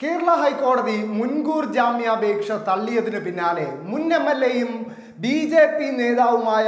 കേരള ഹൈക്കോടതി മുൻകൂർ ജാമ്യാപേക്ഷ തള്ളിയതിനു പിന്നാലെ മുൻ എം എൽ എയും ബി ജെ പി നേതാവുമായ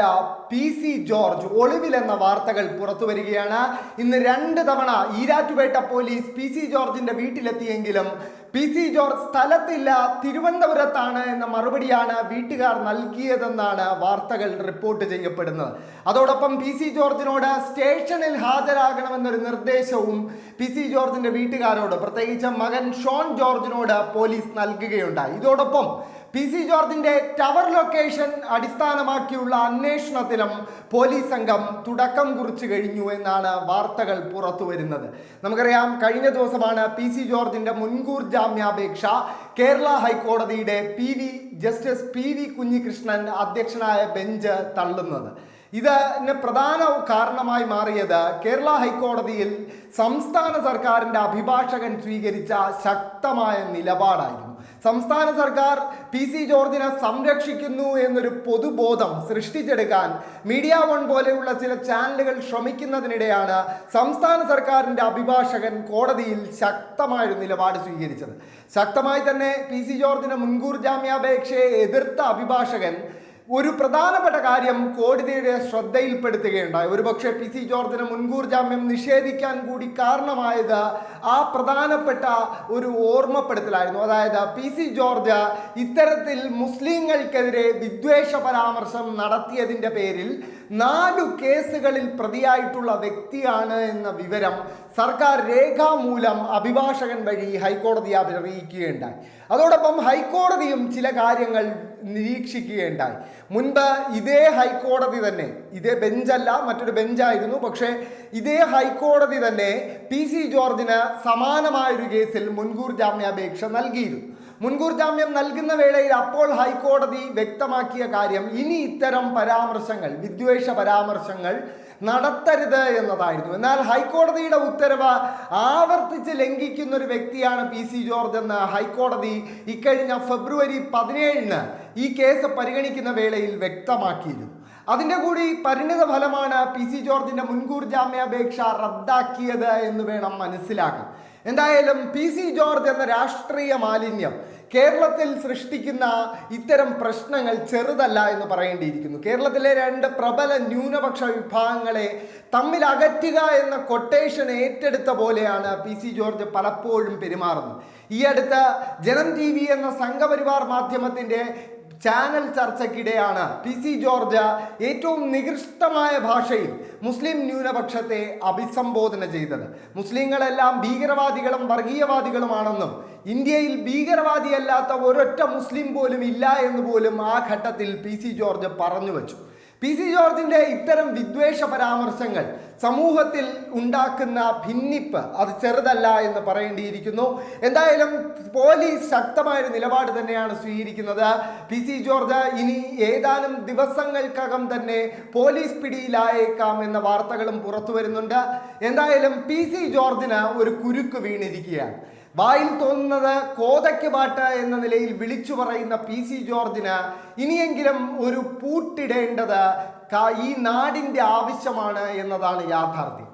പി സി ജോർജ് ഒളിവിലെന്ന വാർത്തകൾ പുറത്തു വരികയാണ്. ഇന്ന് രണ്ട് തവണ ഈരാറ്റുപേട്ട പോലീസ് പി സി ജോർജിന്റെ വീട്ടിലെത്തിയെങ്കിലും പി സി ജോർജ് സ്ഥലത്തില്ല തിരുവനന്തപുരത്താണ് എന്ന മറുപടിയാണ് വീട്ടുകാർ നൽകിയതെന്നാണ് വാർത്തകൾ റിപ്പോർട്ട് ചെയ്യപ്പെടുന്നത്. അതോടൊപ്പം പി സി ജോർജിനോട് സ്റ്റേഷനിൽ ഹാജരാകണമെന്നൊരു നിർദ്ദേശവും പി സി ജോർജിന്റെ വീട്ടുകാരോട് പ്രത്യേകിച്ച് മകൻ ഷോൺ ജോർജിനോട് പോലീസ് നൽകുകയുണ്ടായി. ഇതോടൊപ്പം പി സി ജോർജിന്റെ ടവർ ലൊക്കേഷൻ അടിസ്ഥാനമാക്കിയുള്ള അന്വേഷണത്തിലും പോലീസ് സംഘം തുടക്കം കുറിച്ചു കഴിഞ്ഞു എന്നാണ് വാർത്തകൾ പുറത്തു വരുന്നത്. നമുക്കറിയാം കഴിഞ്ഞ ദിവസമാണ് പി സി ജോർജിന്റെ മുൻകൂർ ജാമ്യാപേക്ഷ കേരള ഹൈക്കോടതിയുടെ P V justice P V Kunhikrishnan അധ്യക്ഷനായ ബെഞ്ച് തള്ളുന്നത്. ഇതിന് പ്രധാന കാരണമായി മാറിയത് കേരള ഹൈക്കോടതിയിൽ സംസ്ഥാന സർക്കാരിന്റെ അഭിഭാഷകൻ സ്വീകരിച്ച ശക്തമായ നിലപാടായിരുന്നു. സംസ്ഥാന സർക്കാർ പി സി ജോർജിനെ സംരക്ഷിക്കുന്നു എന്നൊരു പൊതുബോധം സൃഷ്ടിച്ചെടുക്കാൻ മീഡിയ വൺ പോലെയുള്ള ചില ചാനലുകൾ ശ്രമിക്കുന്നതിനിടെയാണ് സംസ്ഥാന സർക്കാരിന്റെ അഭിഭാഷകൻ കോടതിയിൽ ശക്തമായൊരു നിലപാട് സ്വീകരിച്ചത്. ശക്തമായി തന്നെ പി സി ജോർജിന് മുൻകൂർ ജാമ്യാപേക്ഷയെ എതിർത്ത അഭിഭാഷകൻ ഒരു പ്രധാനപ്പെട്ട കാര്യം കോടതിയുടെ ശ്രദ്ധയിൽപ്പെടുത്തുകയുണ്ടായി. ഒരുപക്ഷെ പി സി ജോർജിന് മുൻകൂർ ജാമ്യം നിഷേധിക്കാൻ കൂടി കാരണമായത് ആ പ്രധാനപ്പെട്ട ഒരു ഓർമ്മപ്പെടുത്തലായിരുന്നു. അതായത് പി സി ജോർജ് ഇത്തരത്തിൽ മുസ്ലിങ്ങൾക്കെതിരെ വിദ്വേഷ പരാമർശം നടത്തിയതിന്റെ പേരിൽ നാലു കേസുകളിൽ പ്രതിയായിട്ടുള്ള വ്യക്തിയാണ് എന്ന വിവരം സർക്കാർ രേഖാമൂലം അഭിഭാഷകൻ വഴി ഹൈക്കോടതിയെ അറിയിക്കുകയുണ്ടായി അതോടൊപ്പം ഹൈക്കോടതിയും ചില കാര്യങ്ങൾ നിരീക്ഷിക്കുകയുണ്ടായി. മുൻപ് ഇതേ ഹൈക്കോടതി തന്നെ ഇതേ ബെഞ്ചല്ല മറ്റൊരു ബെഞ്ചായിരുന്നു. പക്ഷേ ഇതേ ഹൈക്കോടതി തന്നെ പി സി ജോർജിന് സമാനമായൊരു കേസിൽ മുൻകൂർ ജാമ്യാപേക്ഷ നൽകിയിരുന്നു. മുൻകൂർ ജാമ്യം നൽകുന്ന വേളയിൽ അപ്പോൾ ഹൈക്കോടതി വ്യക്തമാക്കിയ കാര്യം ഇനി ഇത്തരം പരാമർശങ്ങൾ വിദ്വേഷ പരാമർശങ്ങൾ നടത്തരുത് എന്നതായിരുന്നു. എന്നാൽ ഹൈക്കോടതിയുടെ ഉത്തരവ് ആവർത്തിച്ച് ലംഘിക്കുന്ന ഒരു വ്യക്തിയാണ് പി സി ജോർജ് എന്ന് ഹൈക്കോടതി ഇക്കഴിഞ്ഞ ഫെബ്രുവരി പതിനേഴിന് ഈ കേസ് പരിഗണിക്കുന്ന വേളയിൽ വ്യക്തമാക്കിയിരുന്നു. അതിന്റെ കൂടി പരിണിത ഫലമാണ് പി സി ജോർജിന്റെ മുൻകൂർ ജാമ്യാപേക്ഷ റദ്ദാക്കിയത് എന്ന് വേണം മനസ്സിലാക്കാൻ. എന്തായാലും പി സി ജോർജ് എന്ന രാഷ്ട്രീയ മാലിന്യം കേരളത്തിൽ സൃഷ്ടിക്കുന്ന ഇത്തരം പ്രശ്നങ്ങൾ ചെറുതല്ല എന്ന് പറയേണ്ടിയിരിക്കുന്നു. കേരളത്തിലെ രണ്ട് പ്രബല ന്യൂനപക്ഷ വിഭാഗങ്ങളെ തമ്മിൽ അകറ്റുക എന്ന കൊട്ടേഷൻ ഏറ്റെടുത്ത പോലെയാണ് പി സി ജോർജ് പലപ്പോഴും പെരുമാറുന്നത്. ഈ അടുത്ത് ജനം ടി വി എന്ന സംഘപരിവാർ മാധ്യമത്തിന്റെ ചാനൽ ചർച്ചയ്ക്കിടെയാണ് പി സി ജോർജ് ഏറ്റവും നികൃഷ്ടമായ ഭാഷയിൽ മുസ്ലിം ന്യൂനപക്ഷത്തെ അഭിസംബോധന ചെയ്തത്. മുസ്ലിങ്ങളെല്ലാം ഭീകരവാദികളും വർഗീയവാദികളുമാണെന്നും ഇന്ത്യയിൽ ഭീകരവാദിയല്ലാത്ത ഒരൊറ്റ മുസ്ലിം പോലും ഇല്ല എന്ന് പോലും ആ ഘട്ടത്തിൽ പി സി ജോർജ് പറഞ്ഞു വച്ചു. പി സി ജോർജിന്റെ ഇത്തരം വിദ്വേഷ പരാമർശങ്ങൾ സമൂഹത്തിൽ ഉണ്ടാക്കുന്ന ഭിന്നിപ്പ് അത് ചെറുതല്ല എന്ന് പറയേണ്ടിയിരിക്കുന്നു. എന്തായാലും പോലീസ് ശക്തമായൊരു നിലപാട് തന്നെയാണ് സ്വീകരിക്കുന്നത്. പി സി ജോർജ് ഇനി ഏതാനും ദിവസങ്ങൾക്കകം തന്നെ പോലീസ് പിടിയിലായേക്കാം എന്ന വാർത്തകളും പുറത്തു വരുന്നുണ്ട് എന്തായാലും പി സി ജോർജിന് ഒരു കുരുക്ക് വീണിരിക്കുകയാണ്. വായിൽ തോന്നുന്നത് കോതയ്ക്ക് പാട്ട് എന്ന നിലയിൽ വിളിച്ചു പറയുന്ന പി സി ജോർജിന് ഇനിയെങ്കിലും ഒരു പൂട്ടിടേണ്ടത് ഈ നാടിന്റെ ആവശ്യമാണ് എന്നതാണ് യാഥാർത്ഥ്യം.